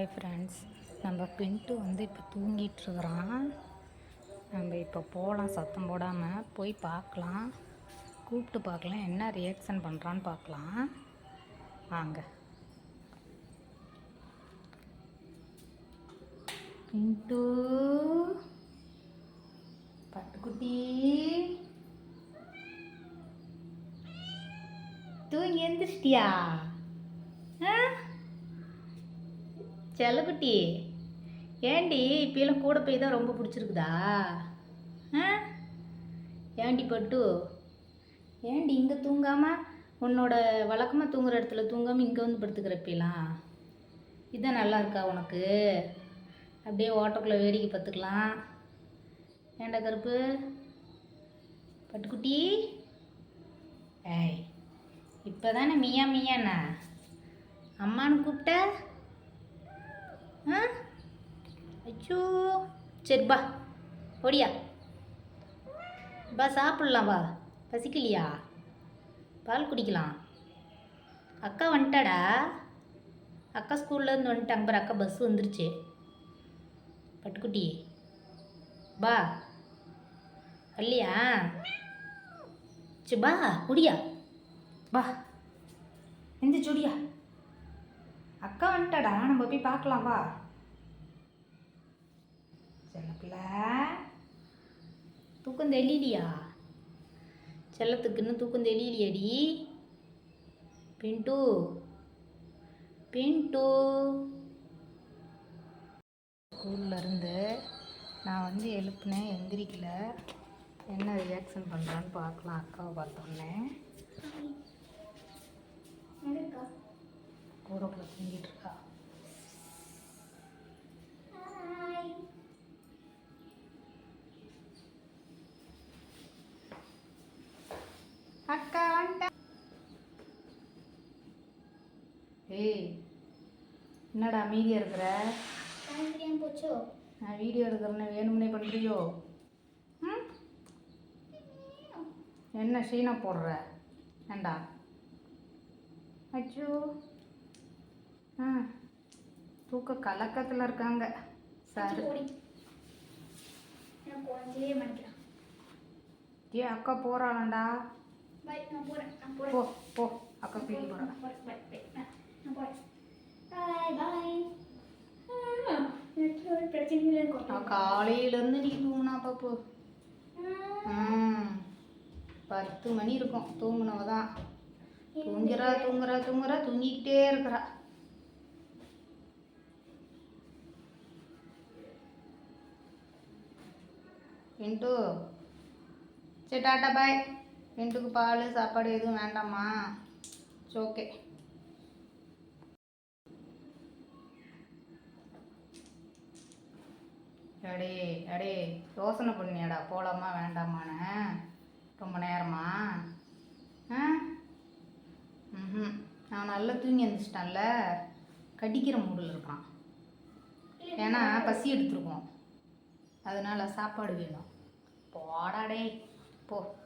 Hi friends நம்ம பின்ட்டு வந்து இப்போ தூங்கிட்டு இருக்கிறான் நம்ம இப்போ போகலாம் சத்தம் போடாமல் போய் பார்க்கலாம். கூப்பிட்டு பார்க்கலாம் என்ன ரியாக்ஷன் பண்ணுறான்னு பார்க்கலாம். வாங்க. பின்ட்டு. பட்டுக்குட்டி. தூங்கி எந்திரிச்சிட்டியா? ஆ? செல்லக்குட்டி ஏண்டி இப்பெல்லாம் கூட போய் தான் ரொம்ப பிடிச்சிருக்குதா? ஆ? ஏண்டி பட்டு? ஏண்டி இங்கே தூங்காமல் உன்னோட வழக்கமாக தூங்குற இடத்துல தூங்காமல் இங்கே வந்து படுத்துக்கிறப்பிலாம் இதான் நல்லா இருக்கா உனக்கு? அப்படியே ஓட்டக்குள்ளே வேடிக்கை பார்த்துக்கலாம். ஏண்டா கருப்பு? பட்டுக்குட்டி ஏய் இப்போ தானே மியா மியாண்ணா அம்மான்னு கூப்பிட்ட? ஆ? அச்சோ. சரி பா ஒடியா பா சாப்பிட்லாம் வா. பசிக்கலையா? பால் குடிக்கலாம். அக்கா வந்துட்டாடா. அக்கா ஸ்கூல்லேருந்து வந்துட்டாங்க பாரு அக்கா பஸ் வந்துருச்சு. பட்டுக்குட்டி. பா வரலையா? சரி பா குடியா பா எந்த சுடியா அக்கா வந்துட்டாடா நம்ம போய் பார்க்கலாம் வா. செல்லப்பிள்ள. தூக்கம் தெரியலையா செல்லத்துக்கு இன்னும் தூக்கம் தெரியலையாடி பின்ட்டு பின்ட்டு ஸ்கூல்ல இருந்து நான் வந்து எழுப்புனேன் எந்திரிக்கல. என்ன ரியாக்ஷன் பண்ணுறான்னு பார்க்கலாம் அக்காவை பார்த்தோன்னே. கூடக்குள்ள தூங்கிட்டு இருக்கா? அக்கா வந்துட்டா ஏய் என்னடா அமைதியா இருக்கிற? போச்சோ? நான் வீடியோ எடுக்கிறேன்னு வேணும்னே பண்ணுறியோ ம்? என்ன ஷீனா போடுற? ஏண்டா அச்சோ. தூக்க கலக்கத்தில் இருக்காங்க. சரி. ஏ அக்கா போகிறாளாண்டா பை போ அக்கா பிடி. போகிறான் காலையிலேருந்து நீ தூங்கினா பாப்பு. பத்து மணி இருக்கும். தூங்குனவ தான் தூங்குறா தூங்குறா தூங்குறா தூங்கிக்கிட்டே இருக்கிறா. பின்ட்டு சரி டாட்டா பாய். பின்ட்டுக்கு பால் சாப்பாடு எதுவும் வேண்டாமா ஓகே அடே அடே யோசனை பண்ணியாடா. போகலாமா வேண்டாமான்னு. ரொம்ப நேரமா? ஆ? ம் நான் நல்லா தூங்கி எழுந்திரிச்சிட்டான்ல கடிக்கிற மூடில் இருக்கான். ஏன்னா பசி எடுத்துருக்கோம். அதனால சாப்பாடு வேணும். போடாடே போ.